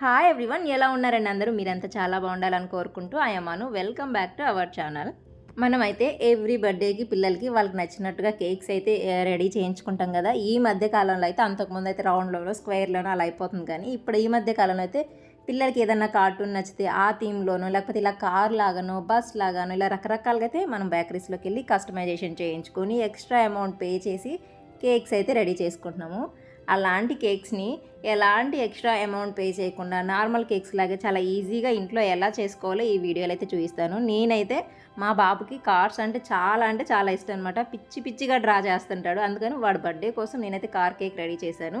Hi everyone ఎలా ఉన్నారండి అందరూ? మీరంతా చాలా బాగుండాలని కోరుకుంటూ ఆయమాను welcome back to our channel మనమైతే ఎవ్రీ బర్త్డేకి పిల్లలకి వాళ్ళకి నచ్చినట్టుగా కేక్స్ అయితే eh, రెడీ చేయించుకుంటాం కదా. ఈ మధ్య కాలంలో అయితే అంతకుముందు అయితే రౌండ్లోనో స్క్వేర్లోనో అలా అయిపోతుంది కానీ ఇప్పుడు ఈ మధ్య కాలంలో అయితే పిల్లలకి ఏదైనా కార్టూన్ నచ్చితే ఆ థీమ్లోనో లేకపోతే ఇలా కార్ లాగానో బస్ లాగానో ఇలా రకరకాలుగా అయితే మనం బేకరీస్లోకి వెళ్ళి కస్టమైజేషన్ చేయించుకొని ఎక్స్ట్రా అమౌంట్ పే చేసి కేక్స్ అయితే రెడీ చేసుకుంటున్నాము. అలాంటి కేక్స్ని ఎలాంటి ఎక్స్ట్రా అమౌంట్ పే చేయకుండా నార్మల్ కేక్స్ లాగా చాలా ఈజీగా ఇంట్లో ఎలా చేసుకోవాలో ఈ వీడియోలో అయితే చూపిస్తాను. నేనైతే మా బాబుకి కార్స్ అంటే చాలా అంటే చాలా ఇష్టం అనమాట పిచ్చి పిచ్చిగా డ్రా చేస్తుంటాడు. అందుకని వాడి బర్త్డే కోసం నేనైతే కార్ కేక్ రెడీ చేశాను.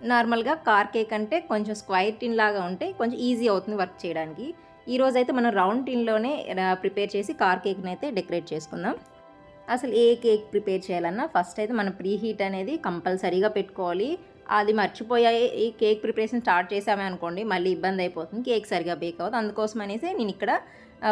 నార్మల్గా కార్ కేక్ అంటే కొంచెం స్క్వైర్ టిన్ లాగా ఉంటే కొంచెం ఈజీ అవుతుంది వర్క్ చేయడానికి. ఈరోజైతే మనం రౌండ్ టిన్లోనే ప్రిపేర్ చేసి కార్ కేక్ని అయితే డెకరేట్ చేసుకుందాం. అసలు ఏ కేక్ ప్రిపేర్ చేయాలన్నా ఫస్ట్ అయితే మనం ప్రీ హీట్ అనేది కంపల్సరీగా పెట్టుకోవాలి. అది మర్చిపోయాయి ఈ కేక్ ప్రిపరేషన్ స్టార్ట్ చేసామే అనుకోండి మళ్ళీ ఇబ్బంది అయిపోతుంది కేక్ సరిగా బేక్ అవుతుంది అందుకోసం అనేసి నేను ఇక్కడ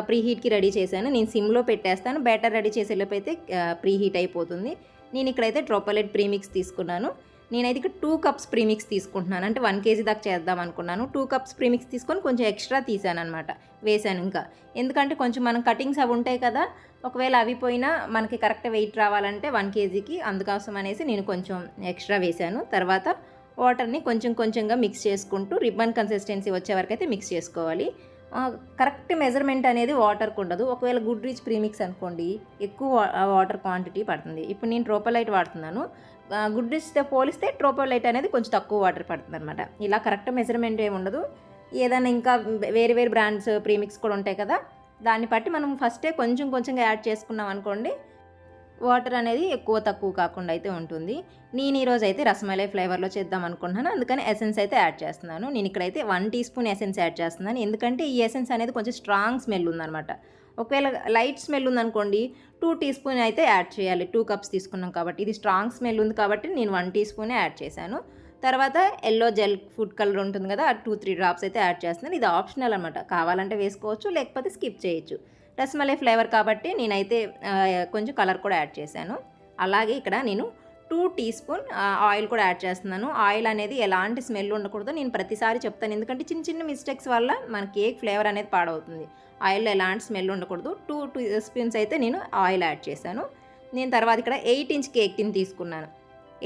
ప్రీ హీట్కి రెడీ చేశాను. నేను సిమ్లో పెట్టేస్తాను బ్యాటర్ రెడీ చేసేలోపైతే అయితే ప్రీ హీట్ అయిపోతుంది. నేను ఇక్కడైతే ట్రోపలెట్ ప్రీమిక్స్ తీసుకున్నాను. నేనైతే ఇక్కడ టూ కప్స్ ప్రీమిక్స్ తీసుకుంటున్నాను. అంటే వన్ కేజీ దాకా చేద్దాం అనుకున్నాను. టూ కప్స్ ప్రీమిక్స్ తీసుకొని కొంచెం ఎక్స్ట్రా తీసాను అనమాట వేసాను ఇంకా. ఎందుకంటే కొంచెం మనం కటింగ్స్ అవి ఉంటాయి కదా ఒకవేళ అవి పోయినా మనకి కరెక్ట్ వెయిట్ రావాలంటే వన్ కేజీకి అందుకోసం అనేసి నేను కొంచెం ఎక్స్ట్రా వేసాను తర్వాత వాటర్ని కొంచెం కొంచెంగా మిక్స్ చేసుకుంటూ రిబ్బన్ కన్సిస్టెన్సీ వచ్చే వరకు అయితే మిక్స్ చేసుకోవాలి. కరెక్ట్ మెజర్మెంట్ అనేది వాటర్కి ఉండదు. ఒకవేళ గుడ్ రీచ్ ప్రీమిక్స్ అనుకోండి ఎక్కువ వాటర్ క్వాంటిటీ పడుతుంది. ఇప్పుడు నేను ట్రోపోలైట్ వాడుతున్నాను. గుడ్ రిచ్తో పోలిస్తే ట్రోపోలైట్ అనేది కొంచెం తక్కువ వాటర్ పడుతుంది అనమాట ఇలా కరెక్ట్ మెజర్మెంట్ ఏమి ఉండదు. ఏదైనా ఇంకా వేరే వేరే బ్రాండ్స్ ప్రీమిక్స్ కూడా ఉంటాయి కదా దాన్ని బట్టి మనం ఫస్టే కొంచెం కొంచెంగా యాడ్ చేసుకున్నాం అనుకోండి వాటర్ అనేది ఎక్కువ తక్కువ కాకుండా అయితే ఉంటుంది. నేను ఈరోజు అయితే రసమలై ఫ్లేవర్లో చేద్దాం అనుకుంటున్నాను. అందుకని ఎసెన్స్ అయితే యాడ్ చేస్తున్నాను. నేను ఇక్కడైతే one teaspoon essence add చేస్తున్నాను. ఎందుకంటే ఈ ఎసెన్స్ అనేది కొంచెం స్ట్రాంగ్ స్మెల్ ఉందన్నమాట. ఒకవేళ లైట్ స్మెల్ ఉందనుకోండి టూ టీ స్పూన్ అయితే యాడ్ చేయాలి. టూ కప్స్ తీసుకున్నాం కాబట్టి. ఇది స్ట్రాంగ్ స్మెల్ ఉంది కాబట్టి నేను వన్ టీ స్పూనే యాడ్ చేశాను. తర్వాత ఎల్లో జెల్ ఫుడ్ కలర్ ఉంటుంది కదా టూ త్రీ డ్రాప్స్ అయితే యాడ్ చేస్తున్నాను. ఇది ఆప్షనల్ అనమాట కావాలంటే వేసుకోవచ్చు లేకపోతే స్కిప్ చేయొచ్చు. రసమలై ఫ్లేవర్ కాబట్టి నేనైతే కొంచెం కలర్ కూడా యాడ్ చేశాను. అలాగే ఇక్కడ నేను టూ టీ స్పూన్ ఆయిల్ కూడా యాడ్ చేస్తున్నాను. ఆయిల్ అనేది ఎలాంటి స్మెల్ ఉండకూడదు. నేను ప్రతిసారి చెప్తాను. ఎందుకంటే చిన్న చిన్న మిస్టేక్స్ వల్ల మన కేక్ ఫ్లేవర్ అనేది పాడవుతుంది. ఆయిల్లో ఎలాంటి స్మెల్ ఉండకూడదు. టూ టూ స్పూన్స్ అయితే నేను ఆయిల్ యాడ్ చేశాను. నేను తర్వాత ఇక్కడ ఎయిట్ ఇంచ్ కేక్ టిన్ తీసుకున్నాను.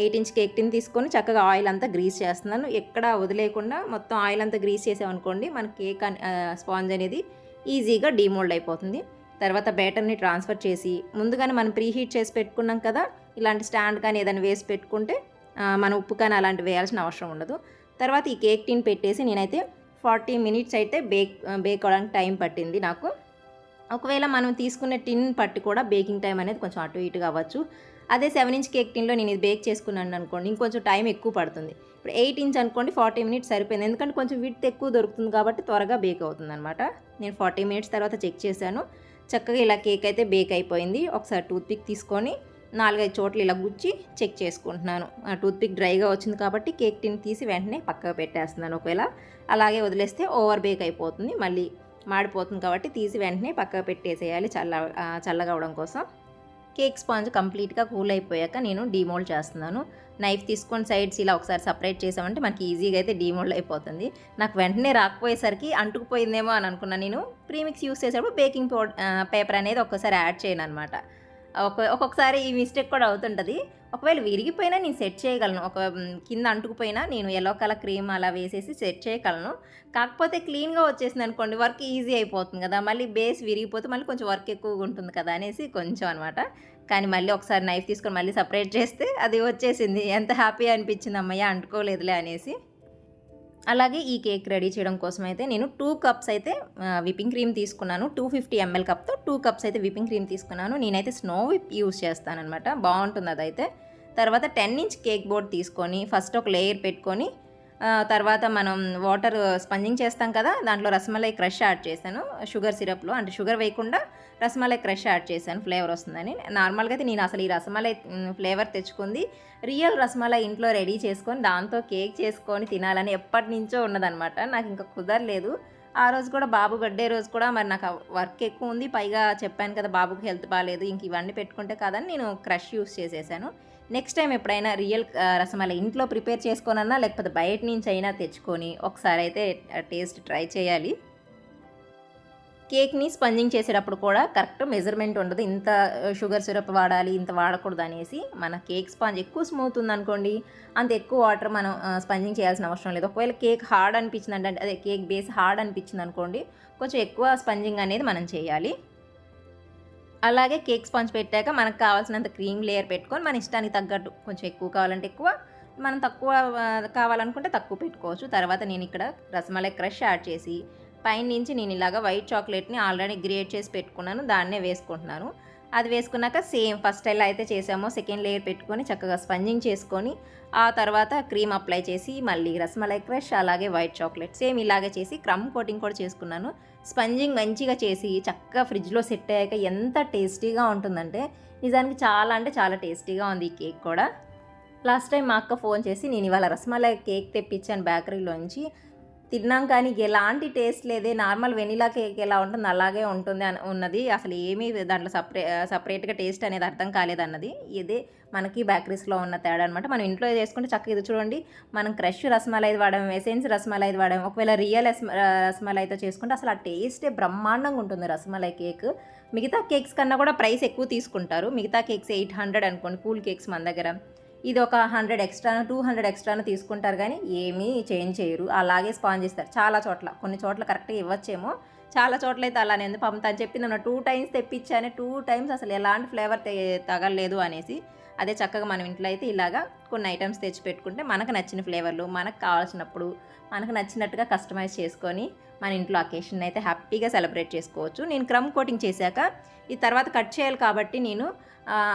ఎయిట్ ఇంచ్ కేక్ టిన్ తీసుకొని చక్కగా ఆయిల్ అంతా గ్రీస్ చేస్తున్నాను. ఎక్కడ వదిలేకుండా మొత్తం ఆయిల్ అంతా గ్రీస్ చేసామనుకోండి మన కేక్ స్పాంజ్ అనేది ఈజీగా డీమోల్డ్ అయిపోతుంది. తర్వాత బ్యాటర్ని ట్రాన్స్ఫర్ చేసి ముందుగానే మనం ప్రీ హీట్ చేసి పెట్టుకున్నాం కదా ఇలాంటి స్టాండ్ కానీ ఏదైనా వేసి పెట్టుకుంటే మన ఉప్పు కానీ అలాంటివి వేయాల్సిన అవసరం ఉండదు. తర్వాత ఈ కేక్ టిన్ పెట్టేసి నేనైతే ఫార్టీ మినిట్స్ అయితే బేక్ బేక్ అవడానికి టైం పట్టింది నాకు. ఒకవేళ మనం తీసుకునే టిన్ పట్టి కూడా బేకింగ్ టైం అనేది కొంచెం అటు ఇటుగా అవ్వచ్చు. అదే సెవెన్ ఇంచ్ కేక్ టిన్లో నేను ఇది బేక్ చేసుకున్నాను అనుకోండి ఇంకొంచెం టైం ఎక్కువ పడుతుంది. ఇప్పుడు ఎయిట్ ఇంచ్ అనుకోండి ఫార్టీ మినిట్స్ సరిపోయింది. ఎందుకంటే కొంచెం విత్ ఎక్కువ దొరుకుతుంది కాబట్టి త్వరగా బేక్ అవుతుంది అనమాట నేను ఫార్టీ మినిట్స్ తర్వాత చెక్ చేశాను. చక్కగా ఇలా కేక్ అయితే బేక్ అయిపోయింది. ఒకసారి టూత్పిక్ తీసుకొని నాలుగైదు చోట్ల ఇలా గుచ్చి చెక్ చేసుకుంటున్నాను. టూత్పిక్ డ్రైగా వచ్చింది కాబట్టి కేక్ టిన్ తీసి వెంటనే పక్కకు పెట్టేస్తున్నాను ఒకవేళ. అలాగే వదిలేస్తే ఓవర్ బేక్ అయిపోతుంది. మళ్ళీ మాడిపోతుంది కాబట్టి తీసి వెంటనే పక్కకు పెట్టేసేయాలి చల్ల చల్లగా అవడం కోసం. కేక్ స్పాంజ్ కంప్లీట్గా కూల్ అయిపోయాక నేను డీమోల్డ్ చేస్తున్నాను. నైఫ్ తీసుకొని సైడ్స్ ఇలా ఒకసారి సపరేట్ చేసామంటే మనకి ఈజీగా అయితే డీమోల్డ్ అయిపోతుంది. నాకు వెంటనే రాకపోయేసరికి అంటుకుపోయిందేమో అని అనుకున్నాను నేను. ప్రీమిక్స్ యూస్ చేసేటప్పుడు బేకింగ్ పేపర్ అనేది ఒక్కసారి యాడ్ చేయను అనమాట ఒక్కొక్కసారి ఈ మిస్టేక్ కూడా అవుతుంటుంది. ఒకవేళ విరిగిపోయినా నేను సెట్ చేయగలను. ఒక కింద అంటుకుపోయినా నేను ఎల్లో కలర్ క్రీమ్ అలా వేసేసి సెట్ చేయగలను. కాకపోతే క్లీన్గా వచ్చేసింది అనుకోండి వర్క్ ఈజీ అయిపోతుంది కదా. మళ్ళీ బేస్ విరిగిపోతే మళ్ళీ కొంచెం వర్క్ ఎక్కువగా ఉంటుంది కదా అనేసి కొంచెం అనమాట కానీ మళ్ళీ ఒకసారి నైఫ్ తీసుకొని మళ్ళీ సపరేట్ చేస్తే అది వచ్చేసింది. ఎంత హ్యాపీ అనిపించింది అమ్మయ్య అంటుకోలేదులే అనేసి. అలాగే ఈ కేక్ రెడీ చేయడం కోసం అయితే నేను టూ కప్స్ అయితే విప్పింగ్ క్రీమ్ తీసుకున్నాను. టూ ఫిఫ్టీ ఎంఎల్ కప్తో టూ కప్స్ అయితే విప్పింగ్ క్రీమ్ తీసుకున్నాను. నేనైతే స్నో విప్ యూస్ చేస్తానమాట బాగుంటుంది అదైతే. తర్వాత టెన్ ఇంచ్ కేక్ బోర్డ్ తీసుకొని ఫస్ట్ ఒక లేయర్ పెట్టుకొని తర్వాత మనం వాటర్ స్పంజింగ్ చేస్తాం కదా దాంట్లో రసమలై క్రష్ యాడ్ చేశాను. షుగర్ సిరప్లో అంటే షుగర్ వేయకుండా రసమలై క్రష్ యాడ్ చేశాను ఫ్లేవర్ వస్తుందని. నార్మల్గా అయితే నేను అసలు ఈ రసమలై ఫ్లేవర్ తెచ్చుకుంది రియల్ రసమలై ఇంట్లో రెడీ చేసుకొని దాంతో కేక్ చేసుకొని తినాలని ఎప్పటి నుంచో ఉన్నదనమాట నాకు ఇంకా కుదరలేదు. ఆ రోజు కూడా బాబు గడ్డే రోజు కూడా మరి నాకు వర్క్ ఎక్కువ ఉంది. పైగా చెప్పాను కదా బాబుకి హెల్త్ బాగాలేదు ఇంక ఇవన్నీ పెట్టుకుంటే కాదని నేను క్రష్ యూస్ చేసేసాను. నెక్స్ట్ టైం ఎప్పుడైనా రియల్ రసమలై ఇంట్లో ప్రిపేర్ చేసుకోనన్నా లేకపోతే బయట నుంచి అయినా తెచ్చుకొని ఒకసారి అయితే టేస్ట్ ట్రై చేయాలి. కేక్ని స్పంజింగ్ చేసేటప్పుడు కూడా కరెక్ట్ మెజర్మెంట్ ఉండదు. ఇంత షుగర్ సిరప్ వాడాలి ఇంత వాడకూడదు అనేసి మన కేక్ స్పాంజ్ ఎక్కువ స్మూత్ ఉందనుకోండి అంత ఎక్కువ వాటర్ మనం స్పంజింగ్ చేయాల్సిన అవసరం లేదు. ఒకవేళ కేక్ హార్డ్ అనిపించింది అంటే అదే కేక్ బేస్ హార్డ్ అనిపించింది అనుకోండి కొంచెం ఎక్కువ స్పంజింగ్ అనేది మనం చేయాలి. అలాగే కేక్ స్పాంజ్ పెట్టాక మనకు కావాల్సినంత క్రీమ్ లేయర్ పెట్టుకొని మన ఇష్టానికి తగ్గట్టు కొంచెం ఎక్కువ కావాలంటే ఎక్కువ మనం తక్కువ కావాలనుకుంటే తక్కువ పెట్టుకోవచ్చు. తర్వాత నేను ఇక్కడ రసమలై క్రష్ యాడ్ చేసి పైన నుంచి నేను ఇలాగ వైట్ చాక్లెట్ని ఆల్రెడీ గ్రేట్ చేసి పెట్టుకున్నాను దాన్నే వేసుకుంటున్నాను. అది వేసుకున్నాక సేమ్ ఫస్ట్ ఎలా అయితే చేసామో సెకండ్ లేయర్ పెట్టుకొని చక్కగా స్పంజింగ్ చేసుకొని ఆ తర్వాత క్రీమ్ అప్లై చేసి మళ్ళీ రసమలై క్రష్ అలాగే వైట్ చాక్లెట్ సేమ్ ఇలాగే చేసి క్రమ్ కోటింగ్ కూడా చేసుకున్నాను. స్పంజింగ్ మంచిగా చేసి చక్కగా ఫ్రిడ్జ్లో సెట్ అయ్యాక ఎంత టేస్టీగా ఉంటుందంటే నిజానికి చాలా అంటే చాలా టేస్టీగా ఉంది ఈ కేక్ కూడా. లాస్ట్ టైం మా అక్క ఫోన్ చేసి నేను ఇవాళ రసమలై కేక్ తెప్పించాను బేకరీలోంచి. తిన్నాం కానీ ఎలాంటి టేస్ట్ లేదే. నార్మల్ వెనీలా కేక్ ఎలా ఉంటుంది అలాగే ఉంటుంది అని ఉన్నది. అసలు ఏమీ దాంట్లో సపరే సపరేట్గా టేస్ట్ అనేది అర్థం కాలేదన్నది ఇదే మనకి బేకరీస్లో ఉన్న తేడా అనమాట మనం ఇంట్లో చేసుకుంటే చక్కగా ఇది చూడండి. మనం క్రష్ రసమలై వాడడం ఎసెన్స్ రసమలై వాడడం ఒకవేళ రియల్ రసమలైతో చేసుకుంటే అసలు ఆ టేస్టే బ్రహ్మాండంగా ఉంటుంది రసమలై కేక్. మిగతా కేక్స్ కన్నా కూడా ప్రైస్ ఎక్కువ తీసుకుంటారు. మిగతా కేక్స్ ఎయిట్ హండ్రెడ్ అనుకోండి. కూల్ కేక్స్ మన దగ్గర. ఇది ఒక హండ్రెడ్ ఎక్స్ట్రాను టూ హండ్రెడ్ ఎక్స్ట్రాను తీసుకుంటారు కానీ ఏమీ చేంజ్ చేయరు. అలాగే స్పాంజ్ ఇస్తారు చాలా చోట్ల కొన్ని చోట్ల కరెక్ట్గా ఇవ్వచ్చేమో. చాలా చోట్ల అయితే అలానే ఉంది. పాపం తను చెప్పింది అన్న టూ టైమ్స్ తెప్పించాను టూ టైమ్స్ అసలు ఎలాంటి ఫ్లేవర్ తగలలేదు అనేసి అదే చక్కగా మనం ఇంట్లో అయితే ఇలాగా కొన్ని ఐటమ్స్ తెచ్చి పెట్టుకుంటే మనకు నచ్చిన ఫ్లేవర్లు మనకు కావాల్సినప్పుడు మనకు నచ్చినట్టుగా కస్టమైజ్ చేసుకొని మన ఇంట్లో అకేషన్ అయితే హ్యాపీగా సెలబ్రేట్ చేసుకోవచ్చు. నేను క్రమ్ కోటింగ్ చేశాక ఈ తర్వాత కట్ చేయాలి కాబట్టి నేను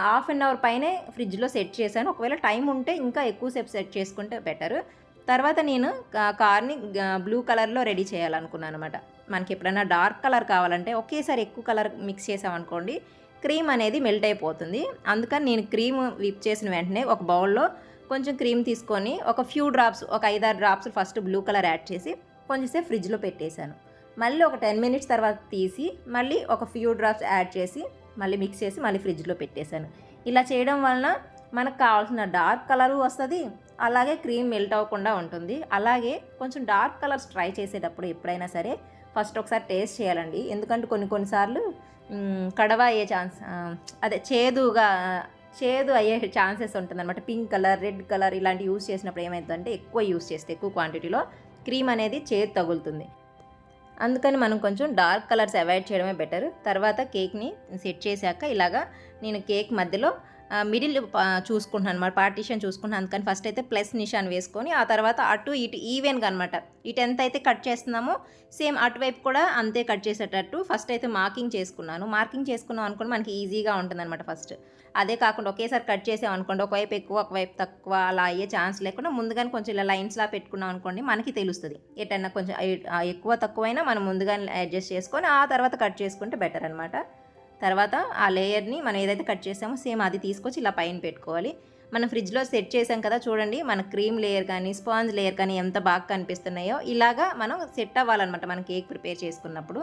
హాఫ్ అన్ అవర్ పైనే ఫ్రిడ్జ్లో సెట్ చేశాను. ఒకవేళ టైం ఉంటే ఇంకా ఎక్కువసేపు సెట్ చేసుకుంటే బెటర్ తర్వాత నేను కార్ని బ్లూ కలర్లో రెడీ చేయాలనుకున్నాను అనమాట మనకి ఎప్పుడైనా డార్క్ కలర్ కావాలంటే ఒకేసారి ఎక్కువ కలర్ మిక్స్ చేసామనుకోండి క్రీమ్ అనేది మెల్ట్ అయిపోతుంది. అందుకని నేను క్రీమ్ విప్ చేసిన వెంటనే ఒక బౌల్లో కొంచెం క్రీమ్ తీసుకొని ఒక ఫ్యూ డ్రాప్స్ ఒక ఐదారు drops first blue colour add చేసి కొంచెంసేపు ఫ్రిడ్జ్లో పెట్టేశాను. మళ్ళీ ఒక టెన్ మినిట్స్ తర్వాత తీసి మళ్ళీ ఒక ఫ్యూ డ్రాప్స్ యాడ్ చేసి మళ్ళీ మిక్స్ చేసి మళ్ళీ ఫ్రిడ్జ్లో పెట్టేశాను. ఇలా చేయడం వలన మనకు కావాల్సిన డార్క్ కలరు వస్తుంది అలాగే క్రీమ్ మెల్ట్ అవ్వకుండా ఉంటుంది. అలాగే కొంచెం డార్క్ కలర్స్ ట్రై చేసేటప్పుడు ఎప్పుడైనా సరే ఫస్ట్ ఒకసారి టేస్ట్ చేయాలండి. ఎందుకంటే కొన్ని కొన్నిసార్లు కడవ అయ్యే ఛాన్స్ అదే చేదుగా చేదు అయ్యే ఛాన్సెస్ ఉంటుంది అనమాట పింక్ కలర్ రెడ్ కలర్ ఇలాంటి యూస్ చేసినప్పుడు ఏమవుతుందంటే ఎక్కువ యూస్ చేస్తే ఎక్కువ క్వాంటిటీలో క్రీమ్ అనేది చేదు తగులుతుంది. అందుకని మనం కొంచెం డార్క్ కలర్స్ అవాయిడ్ చేయడమే బెటర్. తర్వాత కేక్ని సెట్ చేశాక ఇలాగా నేను కేక్ మధ్యలో మిడిల్ చూసుకుంటున్నాను అనమాట పార్టీషన్ చూసుకుంటున్నాను. అందుకని ఫస్ట్ అయితే ప్లస్ నిషాన్ వేసుకొని ఆ తర్వాత అటు ఇటు ఈవెన్గా అనమాట ఇటు ఎంత అయితే కట్ చేస్తున్నామో. సేమ్ అటువైపు కూడా అంతే కట్ చేసేటట్టు ఫస్ట్ అయితే మార్కింగ్ చేసుకున్నాను. మార్కింగ్ చేసుకున్నాం అనుకోండి మనకి ఈజీగా ఉంటుందన్నమాట ఫస్ట్ అదే కాకుండా ఒకేసారి కట్ చేసాం అనుకోండి ఒకవైపు ఎక్కువ ఒకవైపు తక్కువ అలా అయ్యే ఛాన్స్ లేకుండా ముందుగానే కొంచెం ఇలా లైన్స్లా పెట్టుకున్నాం అనుకోండి మనకి తెలుస్తుంది. ఎటన్నా కొంచెం ఎక్కువ తక్కువైనా మనం ముందుగానే అడ్జస్ట్ చేసుకొని ఆ తర్వాత కట్ చేసుకుంటే బెటర్ అనమాట తర్వాత ఆ లేయర్ని మనం ఏదైతే కట్ చేసామో సేమ్ అది తీసుకొచ్చి ఇలా పైన పెట్టుకోవాలి. మనం ఫ్రిడ్జ్లో సెట్ చేసాం కదా చూడండి మన క్రీమ్ లేయర్ కానీ స్పాంజ్ లేయర్ కానీ ఎంత బాగా కనిపిస్తున్నాయో ఇలాగా మనం సెట్ అవ్వాలన్నమాట మనం కేక్ ప్రిపేర్ చేసుకున్నప్పుడు.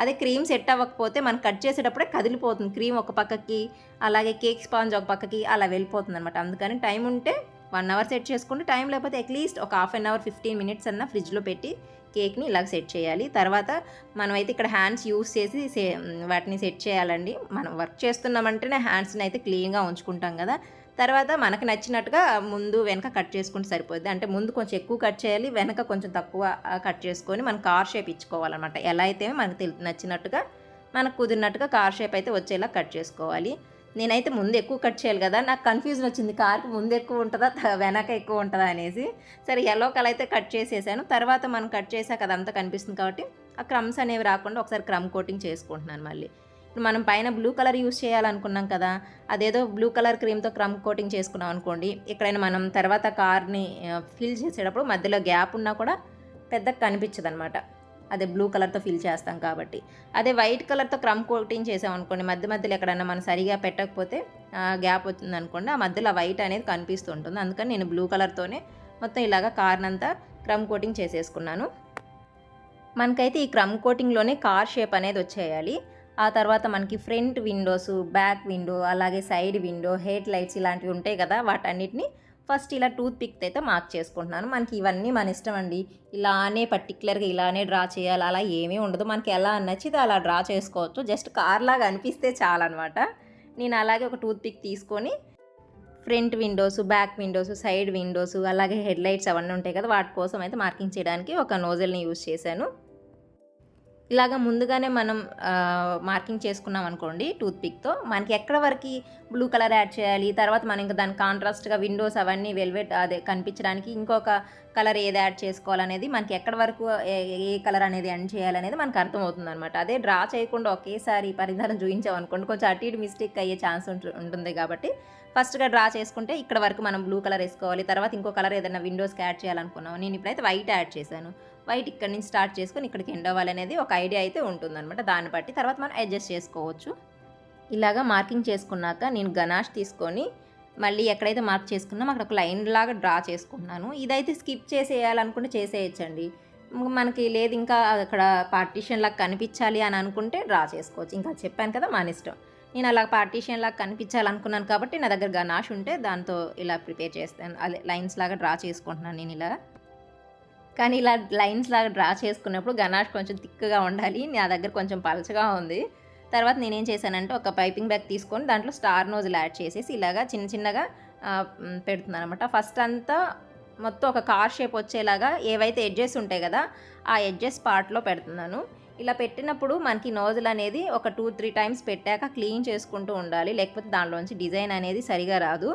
అదే క్రీమ్ సెట్ అవ్వకపోతే మనం కట్ చేసేటప్పుడే కదిలిపోతుంది. క్రీమ్ ఒక పక్కకి అలాగే కేక్ స్పాంజ్ ఒక పక్కకి అలా వెళ్ళిపోతుంది అనమాట అందుకని టైం ఉంటే వన్ అవర్ సెట్ చేసుకుంటే టైం లేకపోతే అట్లీస్ట్ ఒక half an hour fifteen minutes అన్న ఫ్రిడ్జ్లో పెట్టి కేక్ని ఇలాగ సెట్ చేయాలి. తర్వాత మనమైతే ఇక్కడ హ్యాండ్స్ యూస్ చేసి వాటిని సెట్ చేయాలండి. మనం వర్క్ చేస్తున్నామంటేనే హ్యాండ్స్ని అయితే క్లీన్గా ఉంచుకుంటాం కదా. తర్వాత మనకు నచ్చినట్టుగా ముందు వెనక కట్ చేసుకుంటే సరిపోద్ది. అంటే ముందు కొంచెం ఎక్కువ కట్ చేయాలి వెనక కొంచెం తక్కువ కట్ చేసుకొని మనం కార్ షేప్ ఇచ్చుకోవాలన్నమాట. ఎలా అయితే మనకు తెలి నచ్చినట్టుగా మనకు కుదిరినట్టుగా కార్ షేప్ అయితే వచ్చేలా కట్ చేసుకోవాలి. నేనైతే ముందు ఎక్కువ కట్ చేయాలి కదా నాకు కన్ఫ్యూజన్ వచ్చింది. కార్కి ముందు ఎక్కువ ఉంటుందా త- వెనక ఎక్కువ ఉంటుందా అనేసి. సరే ఎల్లో కలర్ అయితే కట్ చేసేసాను. తర్వాత మనం కట్ చేసాక అదంతా కనిపిస్తుంది కాబట్టి ఆ క్రమ్స్ అనేవి రాకుండా ఒకసారి క్రమ్ కోటింగ్ చేసుకుంటున్నాను మళ్ళీ. ఇప్పుడు మనం పైన బ్లూ కలర్ యూస్ చేయాలనుకున్నాం కదా అదేదో బ్లూ కలర్ క్రీమ్తో క్రమ్ కోటింగ్ చేసుకున్నాం అనుకోండి ఎక్కడైనా మనం తర్వాత కార్ని ఫిల్ చేసేటప్పుడు మధ్యలో గ్యాప్ ఉన్నా కూడా పెద్దగా కనిపించదు అనమాట అదే బ్లూ కలర్తో ఫిల్ చేస్తాం కాబట్టి. అదే వైట్ కలర్తో క్రమ్ కోటింగ్ చేసాం అనుకోండి మధ్య మధ్యలో ఎక్కడైనా మనం సరిగా పెట్టకపోతే గ్యాప్ వచ్చింది అనుకోండి ఆ మధ్యలో వైట్ అనేది కనిపిస్తూ ఉంటుంది. అందుకని నేను బ్లూ కలర్తోనే మొత్తం ఇలాగ కార్నంతా క్రమ్ కోటింగ్ చేసేసుకున్నాను. మనకైతే ఈ క్రమ్ కోటింగ్లోనే కార్ షేప్ అనేది వచ్చేయాలి. ఆ తర్వాత మనకి ఫ్రంట్ విండోస్ బ్యాక్ విండో అలాగే సైడ్ విండో హెడ్ లైట్స్ ఇలాంటివి ఉంటాయి కదా వాటన్నిటిని ఫస్ట్ ఇలా టూత్ పిక్ అయితే మార్క్ చేసుకుంటున్నాను. మనకి ఇవన్నీ మన ఇష్టం అండి. ఇలానే పర్టికులర్గా ఇలానే డ్రా చేయాలి అలా ఏమీ ఉండదు. మనకి ఎలా నచ్చితే అలా డ్రా చేసుకోవచ్చు. జస్ట్ కార్ లాగా అనిపిస్తే చాలన్నమాట నేను అలాగే ఒక టూత్ పిక్ తీసుకొని front windows back windows side windows అలాగే హెడ్ లైట్స్ అవన్నీ ఉంటాయి కదా వాటి కోసం అయితే మార్కింగ్ చేయడానికి ఒక నోజల్ని యూజ్ చేశాను. ఇలాగ ముందుగానే మనం మార్కింగ్ చేసుకున్నాం అనుకోండి టూత్పిక్తో. మనకి ఎక్కడ వరకు బ్లూ కలర్ యాడ్ చేయాలి తర్వాత మనం ఇంకా దాని కాంట్రాస్ట్గా విండోస్ అవన్నీ వెల్వెట్ అదే కనిపించడానికి ఇంకొక కలర్ ఏది యాడ్ చేసుకోవాలనేది మనకి ఎక్కడ వరకు ఏ- ఏ కలర్ అనేది ఎండ్ చేయాలనేది మనకు అర్థమవుతుంది అనమాట అదే డ్రా చేయకుండా ఒకేసారి పరిధానం చూపించామనుకోండి కొంచెం అటు ఇటు మిస్టేక్ అయ్యే ఛాన్స్ ఉంటుంది కాబట్టి ఫస్ట్గా డ్రా చేసుకుంటే ఇక్కడ వరకు మనం బ్లూ కలర్ వేసుకోవాలి తర్వాత ఇంకో కలర్ ఏదైనా విండోస్కి యాడ్ చేయాలనుకున్నాం నేను ఇప్పుడైతే వైట్ యాడ్ చేశాను. వైట్ ఇక్కడ నుంచి స్టార్ట్ చేసుకొని ఇక్కడికి ఎండ్ అవ్వాలి అనేది ఒక ఐడియా అయితే ఉంటుందన్నమాట. దాన్ని బట్టి తర్వాత మనం అడ్జస్ట్ చేసుకోవచ్చు. ఇలాగా మార్కింగ్ చేసుకున్నాక నేను గనాష్ తీసుకొని మళ్ళీ ఎక్కడైతే మార్క్ చేసుకున్నామో అక్కడ ఒక లైన్ లాగా డ్రా చేసుకున్నాను. ఇదైతే స్కిప్ చేసేయాలనుకుంటే చేసేయచ్చండి. మనకి లేదు ఇంకా అక్కడ పార్టీషన్ లాగా కనిపించాలి అని అనుకుంటే డ్రా చేసుకోవచ్చు. ఇంకా చెప్పాను కదా మన ఇష్టం. నేను అలా పార్టీషన్ లాగా కనిపించాలనుకున్నాను కాబట్టి నా దగ్గర గనాష్ ఉంటే దాంతో ఇలా ప్రిపేర్ చేస్తాను. అదే లైన్స్ లాగా డ్రా చేసుకుంటున్నాను నేను ఇలా. కానీ ఇలా లైన్స్ లాగా డ్రా చేసుకున్నప్పుడు గనాష్ కొంచెం థిక్గా ఉండాలి. నా దగ్గర కొంచెం పలచగా ఉంది. తర్వాత నేనేం చేశానంటే ఒక పైపింగ్ బ్యాగ్ తీసుకొని దాంట్లో స్టార్ నోజులు యాడ్ చేసేసి ఇలాగా చిన్న చిన్నగా పెడుతున్నాను అనమాట ఫస్ట్ అంతా మొత్తం ఒక కార్ షేప్ వచ్చేలాగా ఏవైతే ఎడ్జెస్ ఉంటాయి కదా ఆ ఎడ్జెస్ పార్ట్లో పెడుతున్నాను. ఇలా పెట్టినప్పుడు మనకి నోజులు అనేది ఒక టూ త్రీ టైమ్స్ పెట్టాక క్లీన్ చేసుకుంటూ ఉండాలి. లేకపోతే దానిలోంచి డిజైన్ అనేది సరిగా రాదు.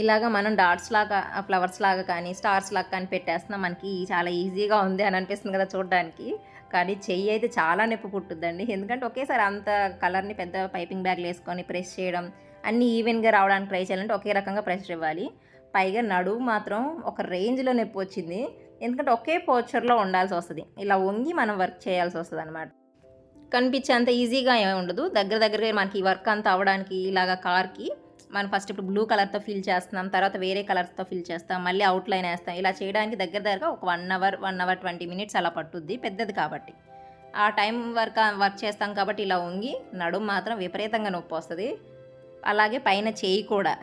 ఇలాగ మనం డాట్స్ లాగా ఫ్లవర్స్ లాగా కానీ స్టార్స్ లాగా కానీ పెట్టేస్తున్నాం మనకి చాలా ఈజీగా ఉంది అని అనిపిస్తుంది కదా చూడడానికి. కానీ చెయ్యి అయితే చాలా నొప్పి పుట్టుద్దండి. ఎందుకంటే ఒకేసారి అంత కలర్ని పెద్ద పైపింగ్ బ్యాగ్లు వేసుకొని ప్రెస్ చేయడం అన్నీ ఈవెన్గా రావడానికి ట్రై చేయాలంటే ఒకే రకంగా ప్రెషర్ ఇవ్వాలి. పైగా నడువు మాత్రం ఒక రేంజ్లో నొప్పి వచ్చింది. ఎందుకంటే ఒకే పోచర్లో ఉండాల్సి వస్తుంది. ఇలా వంగి మనం వర్క్ చేయాల్సి వస్తుంది అనమాట కనిపించే అంత ఈజీగా ఏమి ఉండదు. దగ్గర దగ్గరగా మనకి ఈ వర్క్ అంతా అవ్వడానికి ఇలాగ కార్కి మనం ఫస్ట్ ఇప్పుడు బ్లూ కలర్తో ఫిల్ చేస్తున్నాం తర్వాత వేరే కలర్స్తో ఫిల్ చేస్తాం మళ్ళీ అవుట్లైన్ వేస్తాం. ఇలా చేయడానికి దగ్గర దగ్గర ఒక one hour one hour twenty minutes అలా పట్టుద్ది. పెద్దది కాబట్టి. ఆ టైం వర్క్ వర్క్ చేస్తాం కాబట్టి ఇలా వంగి నడుము మాత్రం విపరీతంగా నొప్పి వస్తుంది. అలాగే పైన చేయి కూడా.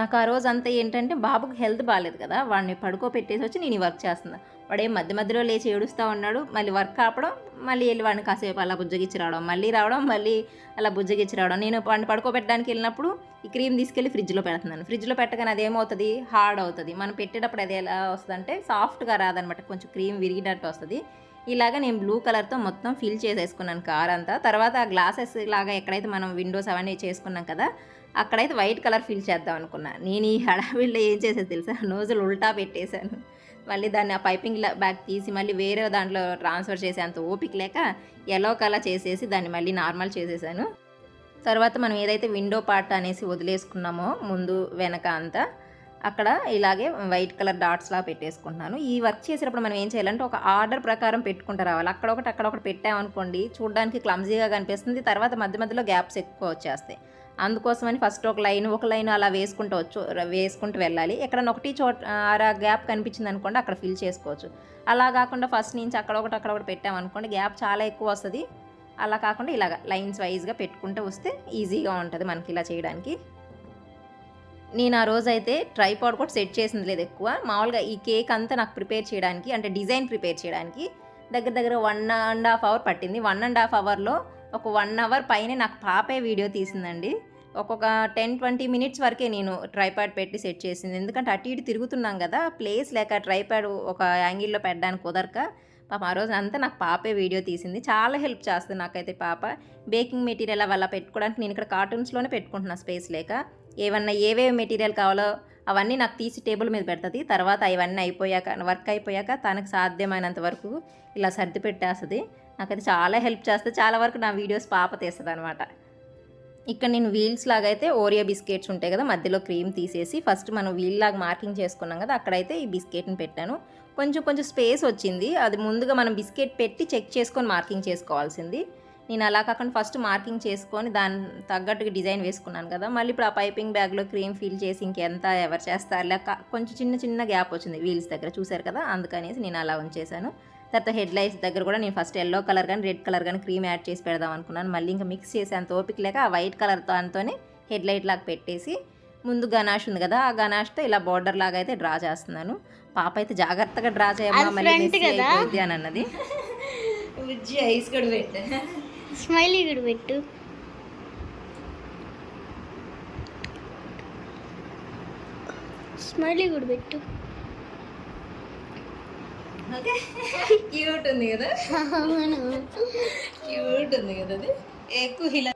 నాకు ఆ రోజు అంతా ఏంటంటే బాబుకి హెల్త్ బాగాలేదు కదా వాడిని పడుకోబెట్టేసి వచ్చి నేను వర్క్ చేస్తున్నాను వాడే మధ్య మధ్యలో లేచి ఏడుస్తూ ఉన్నాడు. మళ్ళీ వర్క్ ఆపడం మళ్ళీ వెళ్ళి వాడిని కాసేపు అలా బుజ్జగిచ్చి రావడం మళ్ళీ రావడం మళ్ళీ అలా బుజ్జగిచ్చి రావడం. నేను వాడిని పడుకోబెట్టడానికి వెళ్ళినప్పుడు ఈ క్రీమ్ తీసుకెళ్ళి ఫ్రిడ్జ్లో పెడుతున్నాను. ఫ్రిడ్జ్లో పెట్టగానే అదేమవుతుంది? హార్డ్ అవుతుంది. మనం పెట్టేటప్పుడు అది ఎలా వస్తుందంటే సాఫ్ట్గా రాదనమాట. కొంచెం క్రీమ్ విరిగినట్టు వస్తుంది. ఇలాగ నేను బ్లూ కలర్తో మొత్తం ఫిల్ చేసేసుకున్నాను కార్ అంతా. తర్వాత ఆ గ్లాసెస్ లాగా ఎక్కడైతే మనం విండోస్ అవన్నీ చేసుకున్నాం కదా అక్కడైతే వైట్ కలర్ ఫిల్ చేద్దాం అనుకున్నా. నేను ఈ హడావిల్లో ఏం చేసేది తెలుసా? నోజులు ఉల్టా పెట్టేశాను. మళ్ళీ దాన్ని ఆ పైపింగ్ బ్యాగ్ తీసి మళ్ళీ వేరే దాంట్లో ట్రాన్స్ఫర్ చేసే అంత ఓపిక లేక ఎల్లో కలర్ చేసేసి దాన్ని మళ్ళీ నార్మల్ చేసేసాను. తర్వాత మనం ఏదైతే విండో పార్ట్ అనేసి వదిలేసుకున్నామో ముందు వెనక అంతా అక్కడ ఇలాగే వైట్ కలర్ డాట్స్ లా పెట్టేసుకుంటున్నాను. ఈ వర్క్ చేసేటప్పుడు మనం ఏం చేయాలంటే ఒక ఆర్డర్ ప్రకారం పెట్టుకుంటూ రావాలి. అక్కడ ఒకటి అక్కడ ఒకటి పెట్టామనుకోండి చూడడానికి క్లమ్జీగా కనిపిస్తుంది. తర్వాత మధ్య మధ్యలో గ్యాప్స్ ఎక్కువ వచ్చేస్తాయి. అందుకోసమని ఫస్ట్ ఒక లైన్ ఒక లైన్ అలా వేసుకుంటూ వచ్చు వేసుకుంటూ వెళ్ళాలి. ఎక్కడన్నా ఒకటి చోట ఆ గ్యాప్ కనిపించింది అనుకోండి అక్కడ ఫిల్ చేసుకోవచ్చు. అలా కాకుండా ఫస్ట్ నుంచి అక్కడ ఒకటి అక్కడ ఒకటి పెట్టామనుకోండి గ్యాప్ చాలా ఎక్కువ వస్తుంది. అలా కాకుండా ఇలాగ లైన్స్ వైజ్గా పెట్టుకుంటూ వస్తే ఈజీగా ఉంటుంది మనకి ఇలా చేయడానికి. నేను ఆ రోజు అయితే ట్రైపాడ్ కూడా సెట్ చేసింది లేదు ఎక్కువ. మామూలుగా ఈ కేక్ అంతా నాకు ప్రిపేర్ చేయడానికి అంటే డిజైన్ ప్రిపేర్ చేయడానికి దగ్గర దగ్గర వన్ అండ్ హాఫ్ అవర్ పట్టింది. వన్ అండ్ హాఫ్ అవర్లో ఒక వన్ అవర్ పైనే నాకు పాపే వీడియో తీసిందండి. ఒక్కొక్క టెన్ ట్వంటీ మినిట్స్ వరకే నేను ట్రైపాడ్ పెట్టి సెట్ చేసింది. ఎందుకంటే అటు ఇటు తిరుగుతున్నాం కదా ప్లేస్ లేక ట్రైపాడ్ ఒక యాంగిల్లో పెట్టడానికి కుదరక పాప ఆ రోజు అంతా నాకు పాపే వీడియో తీసింది. చాలా హెల్ప్ చేస్తుంది నాకైతే పాప. బేకింగ్ మెటీరియల్ అలా పెట్టుకోవడానికి నేను ఇక్కడ కార్టూన్స్లోనే పెట్టుకుంటున్నా స్పేస్ లేక. ఏమన్నా ఏవేవి మెటీరియల్ కావాలో అవన్నీ నాకు తీసి టేబుల్ మీద పెడుతుంది. తర్వాత ఇవన్నీ అయిపోయాక వర్క్ అయిపోయాక తనకు సాధ్యమైనంత వరకు ఇలా సర్ది పెట్టేస్తుంది. నాకైతే చాలా హెల్ప్ చేస్తే చాలా వరకు నా వీడియోస్ పాప తీస్తుంది అనమాట ఇక్కడ నేను వీల్స్ లాగా అయితే ఓరియో బిస్కెట్స్ ఉంటాయి కదా మధ్యలో క్రీమ్ తీసేసి ఫస్ట్ మనం వీల్ లాగా మార్కింగ్ చేసుకున్నాం కదా అక్కడైతే ఈ బిస్కెట్ని పెట్టాను. కొంచెం కొంచెం స్పేస్ వచ్చింది అది ముందుగా మనం బిస్కెట్ పెట్టి చెక్ చేసుకొని మార్కింగ్ చేసుకోవాల్సింది. నేను అలా కాకుండా ఫస్ట్ మార్కింగ్ చేసుకొని దాని తగ్గట్టుగా డిజైన్ వేసుకున్నాను కదా మళ్ళీ ఇప్పుడు ఆ పైపింగ్ బ్యాగ్లో క్రీమ్ ఫిల్ చేసి ఇంకెంత ఎవరు చేస్తారు లేక కొంచెం చిన్న చిన్న గ్యాప్ వచ్చింది వీల్స్ దగ్గర చూశారు కదా అందుకనేసి నేను అలా ఉంచేసాను తర్వాత హెడ్ లైట్స్ దగ్గర కూడా నేను ఫస్ట్ ఎల్లో కలర్ కానీ రెడ్ కలర్ కానీ క్రీమ్ యాడ్ చేసి పెడదాం అనుకున్నాను. మళ్ళీ ఇంకా మిక్స్ చేసి అంత ఓపిక లేక ఆ వైట్ కలర్ దాంతోనే హెడ్ లైట్ లాగా పెట్టేసి ముందు గనాష్ ఉంది కదా ఆ గనాష్తో ఇలా బార్డర్ లాగా అయితే డ్రా చేస్తున్నాను. పాప అయితే జాగ్రత్తగా డ్రా చేయమ్మా మళ్ళీ అని అన్నది. బుజ్జి ఐస్ కూడా పెట్టా. స్మైలీ కూడా పెట్టు. స్మైలీ కూడా పెట్టు. ఓకే. క్యూట్ ఉంది కదా? క్యూట్ ఉంది కదా అది? ఎక్కువ ఇలా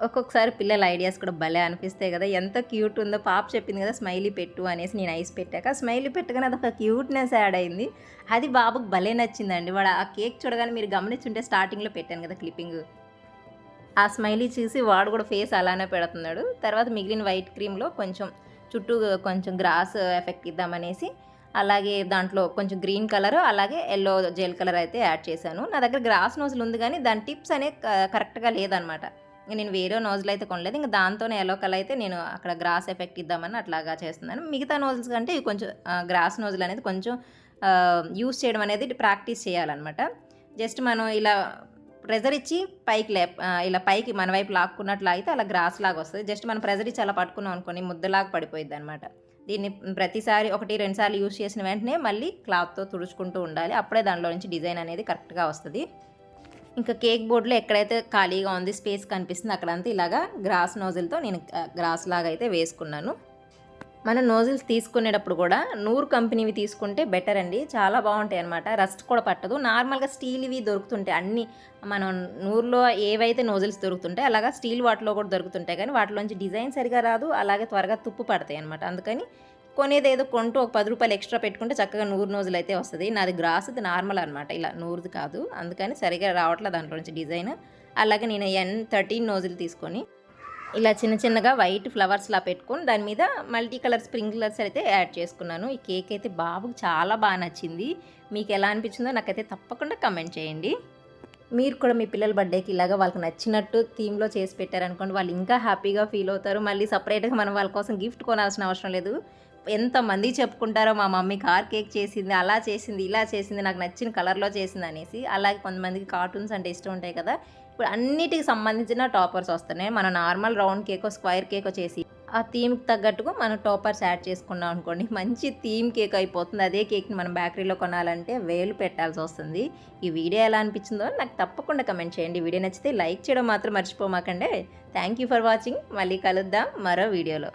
ఒక్కొక్కసారి పిల్లల ఐడియాస్ కూడా భలే అనిపిస్తాయి కదా. ఎంత క్యూట్ ఉందో పాప చెప్పింది కదా స్మైలీ పెట్టు అనేసి నేను ఐస్ పెట్టాక. స్మైలీ పెట్టగానే అదొక క్యూట్నెస్ యాడ్ అయింది. అది బాబుకు భలే నచ్చిందండి. వాడు ఆ కేక్ చూడగానే మీరు గమనించుంటే స్టార్టింగ్లో పెట్టాను కదా క్లిప్పింగ్ ఆ స్మైలీ చూసి వాడు కూడా ఫేస్ అలానే పెడుతున్నాడు. తర్వాత మిగిలిన వైట్ క్రీమ్లో కొంచెం చుట్టూ కొంచెం గ్రాస్ ఎఫెక్ట్ ఇద్దామనేసి అలాగే దాంట్లో కొంచెం గ్రీన్ కలర్ అలాగే ఎల్లో జెల్ కలర్ అయితే యాడ్ చేశాను. నా దగ్గర గ్రాస్ నోజులు ఉంది కానీ దాని టిప్స్ అనే కరెక్ట్గా లేదనమాట. నేను వేరే నోజులు అయితే కొనలేదు. ఇంకా దాంతోనే ఎల్లో కలర్ అయితే నేను అక్కడ గ్రాస్ ఎఫెక్ట్ ఇద్దామని అట్లాగా చేస్తున్నాను. మిగతా నోజుల్స్ కంటే ఇవి కొంచెం గ్రాస్ నోజులు అనేది కొంచెం యూస్ చేయడం అనేది ప్రాక్టీస్ చేయాలన్నమాట జస్ట్ మనం ఇలా ప్రెజర్ ఇచ్చి పైకి లే ఇలా పైకి మన వైపు లాక్కున్నట్లు అయితే అలా గ్రాస్ లాగా వస్తుంది. జస్ట్ మనం ప్రెజర్ ఇచ్చి అలా పట్టుకున్నాం అనుకోని ముద్దలాగా పడిపోయింది అనమాట దీన్ని ప్రతిసారి ఒకటి రెండు సార్లు యూస్ చేసిన వెంటనే మళ్ళీ క్లాత్తో తుడుచుకుంటూ ఉండాలి. అప్పుడే దానిలో నుంచి డిజైన్ అనేది కరెక్ట్గా వస్తుంది. ఇంకా కేక్ బోర్డులో ఎక్కడైతే ఖాళీగా ఉంది స్పేస్ కనిపిస్తుంది అక్కడంతా ఇలాగా గ్రాస్ నోజిల్తో నేను గ్రాస్ లాగా అయితే వేసుకున్నాను. మనం నోజిల్స్ తీసుకునేటప్పుడు కూడా నూరు కంపెనీవి తీసుకుంటే బెటర్ అండి. చాలా బాగుంటాయి అనమాట రస్ట్ కూడా పట్టదు. నార్మల్గా స్టీల్ ఇవి దొరుకుతుంటాయి. అన్ని మనం నూరులో ఏవైతే నోజిల్స్ దొరుకుతుంటాయి అలాగా స్టీల్ వాటిలో కూడా దొరుకుతుంటాయి. కానీ వాటిలోంచి డిజైన్ సరిగా రాదు. అలాగే త్వరగా తుప్పు పడతాయి అనమాట అందుకని కొనేది ఏదో కొంటూ ఒక పది రూపాయలు ఎక్స్ట్రా పెట్టుకుంటే చక్కగా నూరు నోజులు అయితే వస్తుంది. నాది గ్రాస్ది నార్మల్ అనమాట ఇలా నూరుది కాదు. అందుకని సరిగా రావట్లేదు దాంట్లో నుంచి డిజైన్. అలాగే నేను ఎన్ థర్టీన్ నోజులు తీసుకొని ఇలా చిన్న చిన్నగా వైట్ ఫ్లవర్స్లా పెట్టుకొని దాని మీద మల్టీ కలర్ స్ప్రింక్లర్స్ అయితే యాడ్ చేసుకున్నాను. ఈ కేక్ అయితే బాబుకి చాలా బాగా నచ్చింది. మీకు ఎలా అనిపించిందో నాకైతే తప్పకుండా కమెంట్ చేయండి. మీరు కూడా మీ పిల్లల బర్త్డేకి ఇలాగా వాళ్ళకి నచ్చినట్టు థీమ్లో చేసి పెట్టారనుకోండి వాళ్ళు ఇంకా హ్యాపీగా ఫీల్ అవుతారు. మళ్ళీ సపరేట్గా మనం వాళ్ళ కోసం గిఫ్ట్ కొనాల్సిన అవసరం లేదు. ఎంతమంది చెప్పుకుంటారో మా మమ్మీ కార్ కేక్ చేసింది అలా చేసింది ఇలా చేసింది నాకు నచ్చిన కలర్లో చేసింది అనేసి అలాగే కొంతమందికి కార్టూన్స్ అంటే ఇష్టం ఉంటాయి కదా ఇప్పుడు అన్నిటికి సంబంధించిన టాపర్స్ వస్తున్నాయి. మనం నార్మల్ రౌండ్ కేకో స్క్వైర్ కేకో చేసి ఆ థీమ్కి తగ్గట్టుగా మనం టాపర్స్ యాడ్ చేసుకున్నాం అనుకోండి. మంచి థీమ్ కేక్ అయిపోతుంది. అదే కేక్ని మనం బేకరీలో కొనాలంటే వేలు పెట్టాల్సి వస్తుంది. ఈ వీడియో ఎలా అనిపించిందో నాకు తప్పకుండా కమెంట్ చేయండి. వీడియో నచ్చితే లైక్ చేయడం మాత్రం మర్చిపోమాకండి. థ్యాంక్ యూ ఫర్ వాచింగ్ మళ్ళీ కలుద్దాం మరో వీడియోలో.